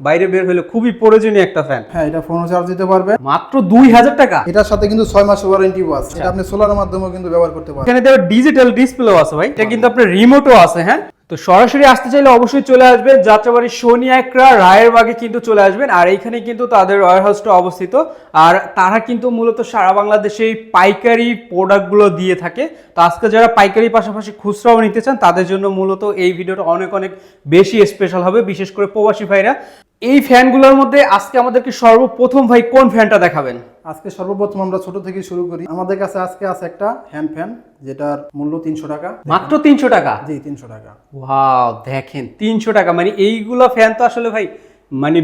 বাইরে বের হলে খুবই প্রয়োজনীয় একটা ফ্যান হ্যাঁ এটা ফোনও চার্জ দিতে পারবে। মাত্র দুই হাজার টাকা? এটার সাথে কিন্তু ছয় মাস ওয়ারেন্টিও আছে। এটা আপনি সোলারের মাধ্যমেও কিন্তু ব্যবহার করতে পারবেন। এখানে দেওয়া ডিজিটাল ডিসপ্লেও আছে ভাই। এটা কিন্তু আপনার রিমোটও আছে হ্যাঁ? তো সরাসরি আসতে চাইলে অবশ্যই চলে আসবেন। যাত্রাবাড়ি সোনিয়া একরা রায়ের বাগে কিন্তু চলে আসবেন। আর এইখানে কিন্তু তাদের ওয়ার হাউসটা অবস্থিত। আর তারা কিন্তু মূলত সারা বাংলাদেশে এই পাইকারি প্রোডাক্টগুলো দিয়ে থাকে। তো আজকে যারা পাইকারি পাশাপাশি খুচরাও নিতে চান তাদের জন্য মূলত এই ভিডিওটা অনেক অনেক বেশি স্পেশাল হবে। বিশেষ করে প্রবাসী ভাইরা। এই ফ্যানগুলোর মধ্যে আজকে আমাদেরকে সর্বপ্রথম ভাই কোন ফ্যানটা দেখাবেন? আজকে সর্বপ্রথম আমরা ছোট থেকে শুরু করি। আমাদের কাছে আজকে আছে একটা হ্যান্ড ফ্যান যেটার মূল্য তিনশো টাকা। মাত্র তিনশো টাকা? জি তিনশো টাকা। ওয়াও দেখেন তিনশো টাকা। মানে এইগুলো ফ্যান তো আসলে ভাই মানে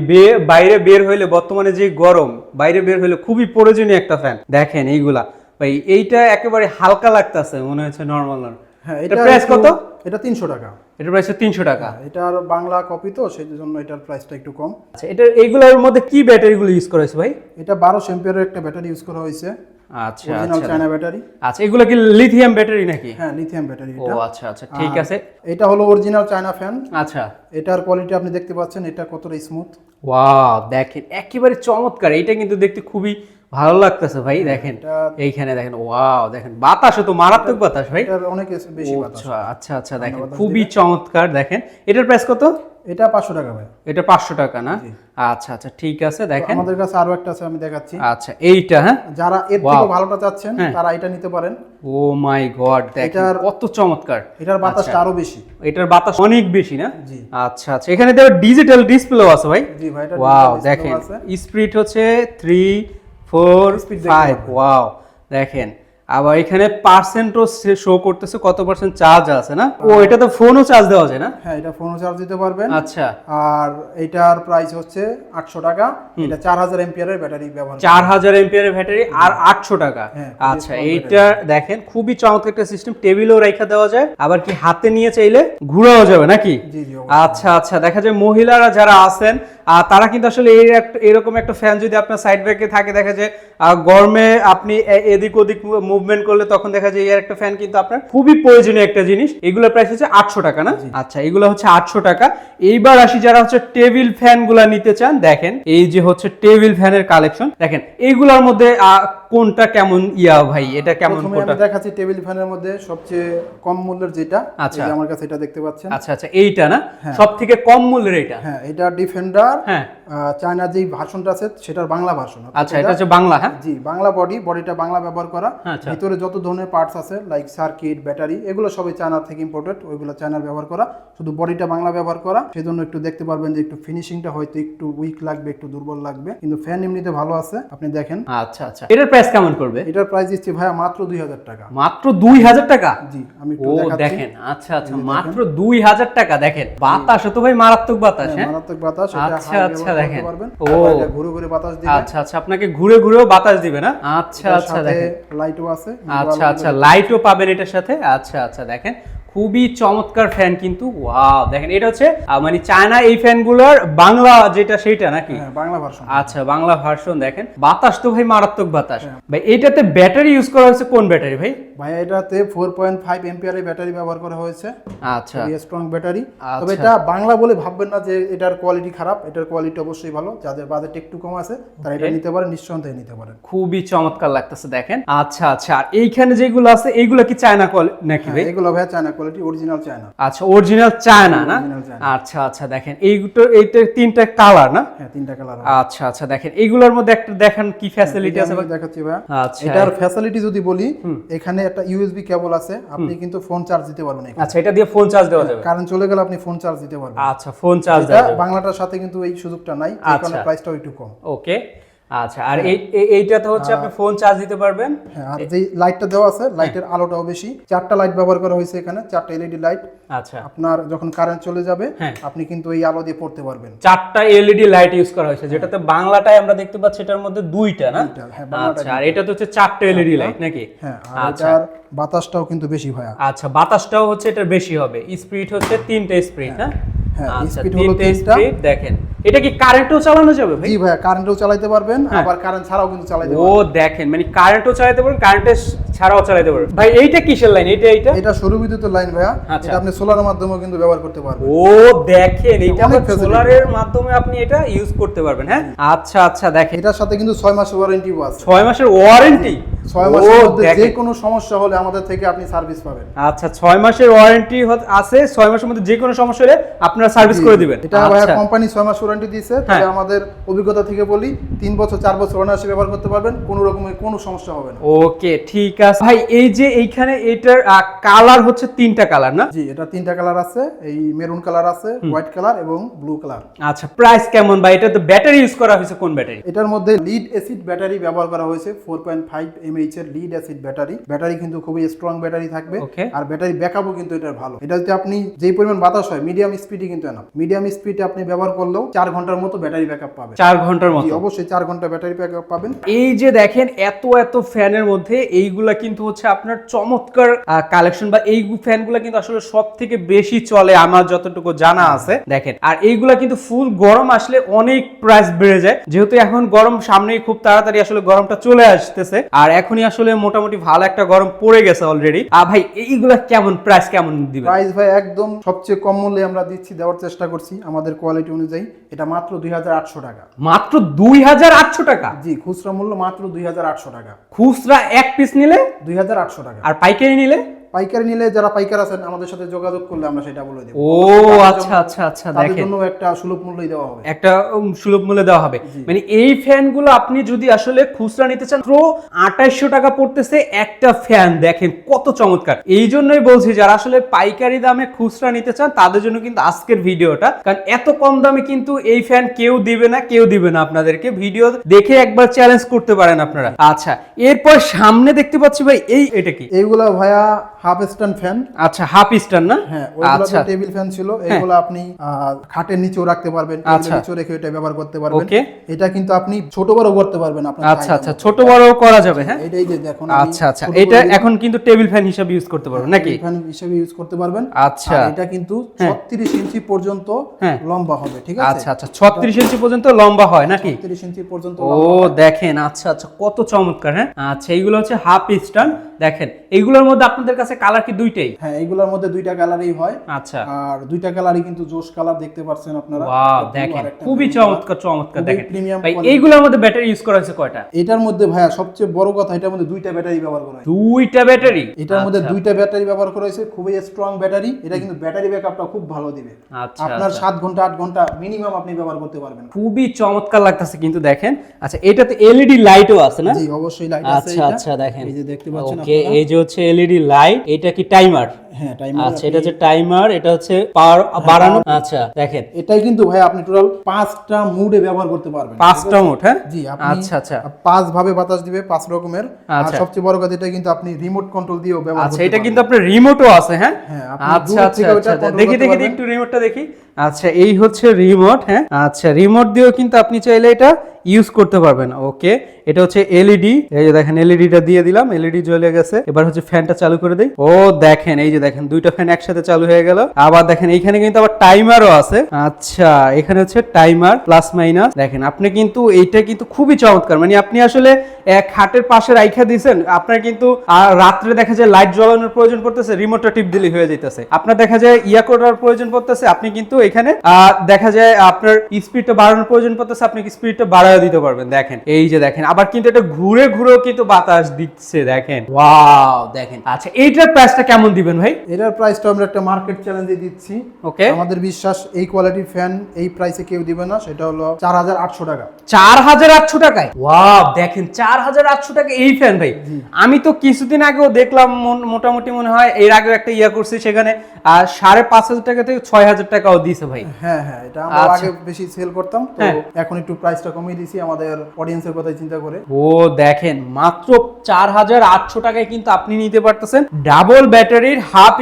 বাইরে বের হইলে বর্তমানে যে গরম বাইরে বের হইলে খুবই প্রয়োজনীয় একটা ফ্যান। দেখেন এইগুলা। ভাই এইটা একেবারে হালকা লাগতেছে মনে হচ্ছে নর্মাল হ্যাঁ এটা এটা প্রাইস কত? এটা তিনশো টাকা। এটার প্রাইস তিনশো টাকা। এটার বাংলা কপি তো সেই জন্য এটার প্রাইসটা একটু কম। আচ্ছা এটা এইগুলোর মধ্যে কি ব্যাটারিগুলো ইউজ করা হয়েছে ভাই? এটা বারোশো এম্পিয়ারের একটা ব্যাটারি ইউজ করা হয়েছে। আচ্ছা আচ্ছা। চায়না ব্যাটারি আচ্ছা এগুলো কি লিথিয়াম ব্যাটারি নাকি? হ্যাঁ লিথিয়াম ব্যাটারি ও আচ্ছা আচ্ছা ঠিক আছে। এটা হলো অরিজিনাল চায়না ফ্যান আচ্ছা। এটার কোয়ালিটি আপনি দেখতে পাচ্ছেন এটা কতটা স্মুথ ওয়াও দেখেন একেবারে চমৎকার। এটা কিন্তু দেখতে খুবই ভালো লাগতেছে ভাই দেখেন। এইখানে দেখেন ওয়াও দেখেন বাতাসও তো মারাত্মক বাতাস ভাই। অনেক বেশি বাতাস। আচ্ছা আচ্ছা আচ্ছা দেখেন খুবই চমৎকার দেখেন। এটার প্রাইস কত? এটা পাঁচশো টাকা ভাই। এটা পাঁচশো টাকা না? আচ্ছা আচ্ছা ঠিক আছে দেখেন। আমাদের কাছে আরও একটা আছে আমি দেখাচ্ছি। আচ্ছা এইটা হ্যাঁ? যারা এর থেকে ভালোটা চাচ্ছেন তারা এটা নিতে পারেন। ও মাই গড দেখেন এটার- কত চমৎকার। এটার বাতাসটা আরও বেশি। এটার বাতাস অনেক বেশি না? জি। আচ্ছা আচ্ছা এখানে দেওয়া ডিজিটাল ডিসপ্লেও আছে ভাই। জি ভাই এটা ওয়াও দেখেন। স্পিড হচ্ছে থ্রি ফোর ফাইভ ওয়াও দেখেন। আবার এখানে পার্সেন্টও শো করতেছে কত পার্সেন্ট চার্জ আছে না? ও এটা তো ফোনও চার্জ দেওয়া যায় না? হ্যাঁ এটা ফোনও চার্জ দিতে পারবেন। আচ্ছা। আর এটার প্রাইস হচ্ছে আটশো টাকা। এটা চার হাজার এম্পিয়ারের ব্যাটারি ব্যবহার চার হাজার এম্পিয়ারের ব্যাটারি আর আটশো টাকা। হ্যাঁ, আচ্ছা এইটা দেখেন খুবই চমৎকার একটা সিস্টেম টেবিলেও রেখা দেওয়া যায়। আবার কি হাতে নিয়ে চাইলে ঘুরাও যাবে নাকি? জি জি আচ্ছা আচ্ছা দেখা যায় মহিলারা যারা আছেন তারা কিন্তু আসলে এই এরকম একটা ফ্যান যদি আপনার সাইড ব্যাকে থাকে দেখা যায় গরমে আপনি এদিক ওদিক মুভমেন্ট করলে তখন দেখা যায় এর একটা ফ্যান কিন্তু আপনার খুবই প্রয়োজনীয় একটা জিনিস। এগুলোর প্রাইস হচ্ছে আটশো টাকা না? আচ্ছা এগুলো হচ্ছে আটশো টাকা। এইবার আসি যারা হচ্ছে টেবিল ফ্যানগুলা নিতে চান দেখেন এই যে হচ্ছে টেবিল ফ্যানের কালেকশন দেখেন এইগুলোর মধ্যে কোনটা কেমন ইয়া ভাই? এটা কেমন কোনটা? দেখাচ্ছি টেবিল ফ্যানের মধ্যে সবচেয়ে কম মূল্যের যেটা আচ্ছা। আমার কাছে এটা দেখতে পাচ্ছেন। আচ্ছা আচ্ছা এইটা না? সব থেকে কম মূল্যের এটা হ্যাঁ এটা ডিফেন্ডার হ্যাঁ। চায়নার যেই ভার্সনটা আছে সেটার বাংলা ভার্সন আচ্ছা এটা হচ্ছে বাংলা হ্যাঁ? জি বাংলা বডি বডিটা বাংলা ব্যবহার করা। আচ্ছা। ভিতরে যত ধরনের পার্টস আছে লাইক সার্কিট ব্যাটারি এগুলো সবই চায়না থেকে ইম্পোর্টেড ওইগুলো চায়নার ব্যবহার করা। শুধু বডিটা বাংলা ব্যবহার করা। সেজন্য একটু দেখতে পারবেন যে একটু ফিনিশিংটা হয়তো একটু উইক লাগবে একটু দুর্বল লাগবে। কিন্তু ফ্যান এমনিতে ভালো আছে আপনি দেখেন। আচ্ছা আচ্ছা। এটার প্রাইস কেমন করবে এটার প্রাইস দিচ্ছি ভাইয়া মাত্র দুই হাজার টাকা। মাত্র দুই হাজার টাকা? জি আমি ও দেখেন আচ্ছা আচ্ছা মাত্র দুই হাজার টাকা দেখেন। বাতাস তো ভাই মারাত্মক বাতাস হ্যাঁ মারাত্মক বাতাস আচ্ছা, আচ্ছা, দেখেন। ও। ঘুরে ঘুরে বাতাস দিবে। আচ্ছা আচ্ছা আপনাকে ঘুরে ঘুরেও বাতাস দিবে না? আচ্ছা আচ্ছা দেখেন। লাইটও আছে আচ্ছা আচ্ছা লাইটও পাবেন এটার সাথে। আচ্ছা আচ্ছা দেখেন। খুবই চমৎকার ফ্যান কিন্তু ওয়াও দেখেন এটা হচ্ছে মানে চায়না এই ফ্যানগুলোর বাংলা যেটা সেইটা নাকি? হ্যাঁ বাংলা ভার্সন আচ্ছা বাংলা ভার্সন দেখেন। বাতাস তো ভাই মারাত্মক বাতাস। ভাই এটাতে ব্যাটারি ইউজ করা হয়েছে কোন ব্যাটারি ভাই? ভাইয়া এটাতে ফোর পয়েন্ট ফাইভ এম্পিয়ারের ব্যাটারি ব্যবহার করা হয়েছে। আচ্ছা। স্ট্রং ব্যাটারি আচ্ছা। তবে এটা বাংলা বলে ভাববেন না যে এটার কোয়ালিটি খারাপ এটার কোয়ালিটি অবশ্যই ভালো। যাদের বাজেট একটু কম আছে তারা এটা নিতে পারেন নিঃসন্দেহে নিতে পারেন। খুবই চমৎকার লাগতেছে দেখেন। আচ্ছা আচ্ছা আর এইখানে যেগুলো আছে এইগুলো কি চায়না কল নাকি ভাই? এগুলো ভাইয়া চায়না কোয়ালিটি অরিজিনাল চায়না আচ্ছা অরিজিনাল চায়না না? আচ্ছা আচ্ছা দেখেন এইগুলো এইটা তিনটা কালার না? হ্যাঁ তিনটা কালার আচ্ছা আচ্ছা দেখেন এইগুলোর মধ্যে একটা দেখেন কি ফ্যাসিলিটি আছে? দেখাচ্ছি আচ্ছা। এটার ফ্যাসিলিটি যদি বলি এখানে একটা ইউএসবি কেবল আছে আপনি কিন্তু ফোন চার্জ দিতে পারবেন আচ্ছা এটা দিয়ে ফোন চার্জ দেওয়া যাবে। কারেন্ট চলে গেলে আপনি ফোন চার্জ দিতে পারবেন। আচ্ছা ফোন চার্জ দেওয়া বাংলাটার সাথে কিন্তু এই সুযোগটা নাই আচ্ছা। কারণে প্রাইসটাও একটু কম। ওকে আচ্ছা আর এই এই- এইটাতে হচ্ছে আপনি ফোন চার্জ দিতে পারবেন? হ্যাঁ আর যে লাইটটা দেওয়া আছে লাইটের আলোটাও বেশি। চারটা লাইট ব্যবহার করা হয়েছে এখানে চারটা এলইডি লাইট আচ্ছা। আপনার যখন কারেন্ট চলে যাবে হ্যাঁ। আপনি কিন্তু এই আলো দিয়ে পড়তে পারবেন। চারটা এলইডি লাইট ইউজ করা হয়েছে যেটাতে বাংলাটায় আমরা দেখতে পাচ্ছি এটার মধ্যে দুইটা না? হ্যাঁ, আচ্ছা আর এটা তো হচ্ছে চারটা এলইডি লাইট নাকি? হ্যাঁ আচ্ছা। বাতাসটাও কিন্তু বেশি ভাইয়া। আচ্ছা বাতাসটাও হচ্ছে এটা বেশি হবে। স্পিড হচ্ছে তিনটে স্পিড হ্যাঁ। হ্যাঁ, আচ্ছা হলো তিনটে তিনটা। speed, দেখেন। এটা কি কারেন্টও চালানো যাবে ভাই? জি ভাইয়া কারেন্টেও চালাতে পারবেন হ্যাঁ। আবার কারেন্ট ছাড়াও কিন্তু চালাতে ও দেখেন মানে কারেন্টও চালাতে পারেন কারেন্টের ছাড়াও চালাতে পারেন ভাই এইটা কিসের লাইন এটা এইটা? এটা সৌর বিদ্যুতের লাইন ভাইয়া। আচ্ছা। এটা আপনি সোলারের মাধ্যমেও কিন্তু ব্যবহার করতে পারবেন। ও দেখেন এটা। সোলারের মাধ্যমে আপনি এটা ইউজ করতে পারবেন হ্যাঁ? আচ্ছা আচ্ছা দেখেন। এটার সাথে কিন্তু ছয় মাসের ওয়ারেন্টিও আছে। ছয় মাসের ওয়ারেন্টি ছয় মাসের মধ্যে যে কোনো সমস্যা হলে আমাদের থেকে আপনি সার্ভিস পাবেন। আচ্ছা ছয় মাসের ওয়ারেন্টি আছে ছয় মাসের মধ্যে যে কোনো সমস্যা হলে আপনারা সার্ভিস করে দিবেন। এটা ভাইয়া আচ্ছা। কোম্পানি ছয় মাস ওয়ারেন্টি দিয়েছে তবে হ্যাঁ। আমাদের অভিজ্ঞতা থেকে বলি তিন বছর চার বছর অনায়াসে ব্যবহার করতে পারবেন কোনো রকমের কোনো সমস্যা হবে না। ওকে ঠিক আছে। ভাই এই যে এইখানে এটার কালার হচ্ছে তিনটা কালার না? জি এটা তিনটা কালার আছে এই মেরুন কালার আছে হোয়াইট কালার এবং ব্লু কালার আচ্ছা প্রাইস কেমন ভাই? এটা তো ব্যাটারি ইউজ করা হয়েছে কোন ব্যাটারি এটার মধ্যে লিড অ্যাসিড ব্যাটারি ব্যবহার করা হয়েছে ফোর পয়েন্ট ফাইভ এমএইচ এর লিড অ্যাসিড ব্যাটারি ব্যাটারি কিন্তু খুবই স্ট্রং ব্যাটারি থাকবে আর ব্যাটারি ব্যাকআপও কিন্তু এটার ভালো। এটা যদি আপনি যেই পরিমাণ বাতাস হয় মিডিয়াম স্পিডে কিন্তু এনা মিডিয়াম স্পিডে আপনি ব্যবহার করলেও চার ঘণ্টার মতো ব্যাটারি ব্যাকআপ পাবেন। চার ঘণ্টার মতো। অবশ্যই চার ঘণ্টা ব্যাটারি ব্যাকআপ পাবেন। এই যে দেখেন এত এত ফ্যানের মধ্যে এইগুলা কিন্তু হচ্ছে আপনার চমৎকার কালেকশন বা এই ফ্যানগুলা কিন্তু আসলে সব থেকে বেশি চলে আমার যতটুকু জানা আছে। দেখেন আর এইগুলা কিন্তু ফুল গরম আসলে অনেক প্রাইস বেড়ে যায়। যেহেতু এখন গরম সামনেই খুব তাড়াতাড়ি আসলে গরমটা চলে আসতেছে। আর এখনই আসলে মোটামুটি ভালো একটা গরম পড়ে গেছে অলরেডি আর ভাই এইগুলা কেমন? প্রাইস কেমন দিবেন? প্রাইস ভাই একদম সবচেয়ে কম মূল্যে আমরা দিচ্ছি দেওয়ার চেষ্টা করছি আমাদের কোয়ালিটি অনুযায়ী। এটা মাত্র দুই হাজার আটশো টাকা। মাত্র দুই হাজার আটশো টাকা? জি খুচরা মূল্য মাত্র দুই হাজার আটশো টাকা। খুচরা এক পিস নিলে? দুই হাজার আটশো টাকা। আর পাইকারি নিলে? পাইকারি নিলে যারা পাইকার আছেন আমাদের সাথে যোগাযোগ করলে আমরা সেটা বলে দেবো। ও আচ্ছা আচ্ছা আচ্ছা দেখেন। জন্য একটা সুলভ মূল্যই দেওয়া হবে। একটা সুলভ মূল্যে দেওয়া হবে। মানে এই ফ্যানগুলো আপনি যদি আসলে খুচরা নিতে চান টাকা পড়তেছে একটা ফ্যান। দেখেন কত চমৎকার। এই জন্যই বলছি যারা আসলে পাইকারি দামে খুচরা নিতে চান তাদের জন্য কিন্তু আজকের ভিডিওটা। কারণ এত কম দামে কিন্তু এই ফ্যান কেউ দিবে না কেউ দিবে না আপনাদেরকে। ভিডিও দেখে একবার চ্যালেঞ্জ করতে পারেন আপনারা। আচ্ছা এরপর সামনে দেখতে পাচ্ছি ভাই এই এটা কি? এইগুলা ভাইয়া হাফ স্ট্যান্ড ফ্যান। আচ্ছা হাফ না? হ্যাঁ ওইগুলো আচ্ছা। টেবিল ফ্যান ছিল। এইগুলো আপনি খাটের নিচেও রাখতে পারবেন আচ্ছা। নিচেও রেখে এটা ব্যবহার করতে পারবেন. এটা কিন্তু আপনি ছোট বড় করতে পারবেন আপনার আচ্ছা আচ্ছা। ছোট বড় করা যাবে হ্যাঁ? এটাই যে দেখুন আচ্ছা আচ্ছা। এটা এখন কিন্তু টেবিল ফ্যান হিসেবে ইউজ করতে পারব নাকি? টেবিল ফ্যান হিসেবে ইউজ করতে পারবেন। আচ্ছা। এটা কিন্তু 36 ইঞ্চি পর্যন্ত হ্যাঁ। লম্বা হবে ঠিক আছে? আচ্ছা আচ্ছা। ছত্রিশ ইঞ্চি পর্যন্ত লম্বা হয় নাকি? 36 ইঞ্চি পর্যন্ত ও দেখেন। আচ্ছা আচ্ছা। কত চমৎকার হ্যাঁ? আচ্ছা এইগুলো হচ্ছে হাফ স্টান দেখেন এইগুলোর মধ্যে আপনাদের কাছে কালার কি দুইটাই? হ্যাঁ এইগুলোর মধ্যে দুইটা কালারই হয়। আচ্ছা। আর দুইটা কালারই কিন্তু জোশ কালার দেখতে পাচ্ছেন আপনারা। ওয়াও দেখেন খুবই চমৎকার চমৎকার দেখেন। ভাই এইগুলোর মধ্যে ব্যাটারি ইউজ করা হয়েছে কয়টা? এটার মধ্যে ভাইয়া সবচেয়ে বড় কথা এটার মধ্যে দুইটা ব্যাটারি ব্যবহার করা হয়। দুইটা ব্যাটারি এটার মধ্যে দুইটা ব্যাটারি ব্যবহার করা হয়েছে খুবই স্ট্রং ব্যাটারি এটা কিন্তু ব্যাটারি ব্যাকআপটা খুব ভালো দিবে। আচ্ছা আপনার আচ্ছা। সাত ঘণ্টা আট ঘণ্টা মিনিমাম আপনি ব্যবহার করতে পারবেন। খুবই চমৎকার লাগতেছে কিন্তু দেখেন। আচ্ছা এটাতে এলইডি লাইটও আছে না? জি অবশ্যই লাইট আছে আচ্ছা আচ্ছা দেখেন। এই যে দেখতে পাচ্ছেন ওকে এই যে হচ্ছে এলইডি লাইট এটা কি টাইমার হ্যাঁ টাইম আচ্ছা এটা টাইমার এটা হচ্ছে পাওয়ার বাড়ানো। আচ্ছা দেখেন। এটাই কিন্তু ভাই আপনি টোটাল পাঁচটা মুডে ব্যবহার করতে পারবেন পাঁচটা মোট হ্যাঁ? জি আচ্ছা আচ্ছা। পাঁচ ভাবে বাতাস দিবে পাঁচ রকমের। আর আচ্ছা। সবচেয়ে বড় কথা এটা কিন্তু আপনি রিমোট কন্ট্রোল দিয়েও ব্যবহার আচ্ছা এটা কিন্তু আপনার রিমোটও আছে হ্যাঁ? হ্যাঁ, আচ্ছা আচ্ছা আচ্ছা আচ্ছা। দেখি দেখি। একটু রিমোটটা দেখি। আচ্ছা এই হচ্ছে রিমোট হ্যাঁ? আচ্ছা রিমোট দিয়েও কিন্তু আপনি চাইলে এটা ইউজ করতে পারবেন। ওকে, এটা হচ্ছে এলইডি এই যে দেখেন এলইডিটা দিয়ে দিলাম এলইডি জ্বলে গেছে। এবার হচ্ছে ফ্যানটা চালু করে দেই। ও, দেখেন, এই যে দেখেন, দুইটা ফ্যান একসাথে চালু হয়ে গেল। আবার দেখেন, এইখানে কিন্তু আবার টাইমারও আছে। আচ্ছা এখানে হচ্ছে টাইমার প্লাস মাইনাস দেখেন, আপনি কিন্তু, এইটা কিন্তু খুবই চমৎকার। মানে আপনি আসলে এক খাটের পাশে রাইখা দিয়েছেন, আপনার কিন্তু রাত্রে দেখা যায় লাইট জ্বালানোর প্রয়োজন পড়তেছে রিমোটটা টিপ দিলে হয়ে যাইতেছে। আপনার দেখা যায় ইয়া করার প্রয়োজন পড়তেছে, আপনি কিন্তু এখানে। দেখা যায় আপনার স্পিডটা বাড়ানোর প্রয়োজন পড়তেছে আপনি স্পিডটা বাড়ায় দিতে পারবেন? দেখেন এই যে দেখেন আবার কিন্তু এটা ঘুরে ঘুরেও কিন্তু বাতাস দিচ্ছে দেখেন। ওয়াও দেখেন। আচ্ছা এইটার প্রাইসটা কেমন দিবেন ভাই? এটার প্রাইসটা আমরা একটা মার্কেট চ্যালেঞ্জে দিচ্ছি। ওকে আমাদের বিশ্বাস এই কোয়ালিটির ফ্যান এই প্রাইসে কেউ দিবে না সেটা হলো চার হাজার আটশো টাকা। চার হাজার আটশো টাকায়? ওয়াও দেখেন চার হাজার আটশো টাকা এই ফ্যান ভাই। আমি তো কিছুদিন আগেও দেখলাম মোটামুটি মনে হয় এর আগেও একটা ইয়া করছি সেখানে আর সাড়ে পাঁচ হাজার টাকা থেকে ছয় হাজার টাকাও দিয়েছে ভাই। হ্যাঁ হ্যাঁ এটা আমরা আচ্ছা। আগে বেশি সেল করতাম তো হ্যাঁ। এখন একটু প্রাইসটা কমিয়ে দিয়েছি আমাদের অডিয়েন্সের কথা চিন্তা করে। ও দেখেন মাত্র চার হাজার আটশো টাকায় কিন্তু আপনি নিতে পারতেছেন ডাবল ব্যাটারির হাফ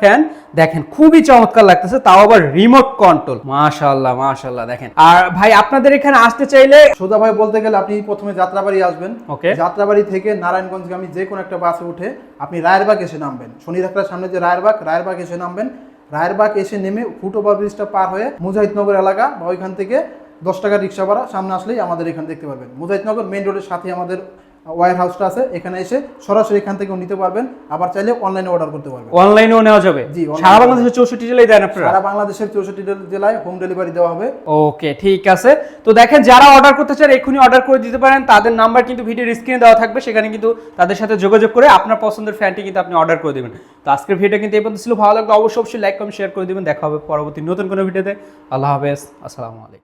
ফ্যান দেখেন খুবই চমৎকার লাগতেছে তাও আবার রিমোট কন্ট্রোল মাশাল্লাহ মাশাল্লাহ দেখেন। আর ভাই আপনাদের এখানে আসতে চাইলে সোজা ভাই বলতে গেলে আপনি প্রথমে যাত্রাবাড়ি আসবেন। Okay. যাত্রাবাড়ি থেকে নারায়ণগঞ্জগামী যে কোনো একটা বাসে উঠে আপনি রায়েরবাগ এসে নামবেন। শনি সামনে যে রায়েরবাগ রায়েরবাগ এসে নামবেন। রায়েরবাগ এসে নেমে ফুট ওভার ব্রিজটা পার হয়ে মুজাহিদনগর এলাকা বা ওইখান থেকে দশ টাকা রিক্সা ভাড়া সামনে আসলেই আমাদের এখানে দেখতে পাবেন মুজাহিদনগর মেন রোডের সাথে আমাদের ওয়ার হাউসটা আছে এখানে এসে সরাসরি এখান থেকেও নিতে পারবেন। আবার চাইলে অনলাইনে অর্ডার করতে পারবেন। অনলাইনেও নেওয়া যাবে? জি, সারা বাংলাদেশের চৌষট্টি জেলায় দেন আপনারা? সারা বাংলাদেশের চৌষট্টি জেলায় হোম ডেলিভারি দেওয়া হবে। ওকে ঠিক আছে। তো দেখেন যারা অর্ডার করতে চান এক্ষুনি অর্ডার করে দিতে পারেন। তাদের নাম্বার কিন্তু ভিডিওর স্ক্রিনে দেওয়া থাকবে। সেখানে কিন্তু তাদের সাথে যোগাযোগ করে আপনার পছন্দের ফ্যানটি কিন্তু আপনি অর্ডার করে দেবেন। তো আজকের ভিডিও কিন্তু এই পর্যন্ত ছিল। ভালো লাগলে অবশ্যই অবশ্যই লাইক কমেন্ট শেয়ার করে দিবেন। দেখা হবে পরবর্তী নতুন কোনো ভিডিওতে আল্লাহ হাফেজ। আসসালামু আলাইকুম।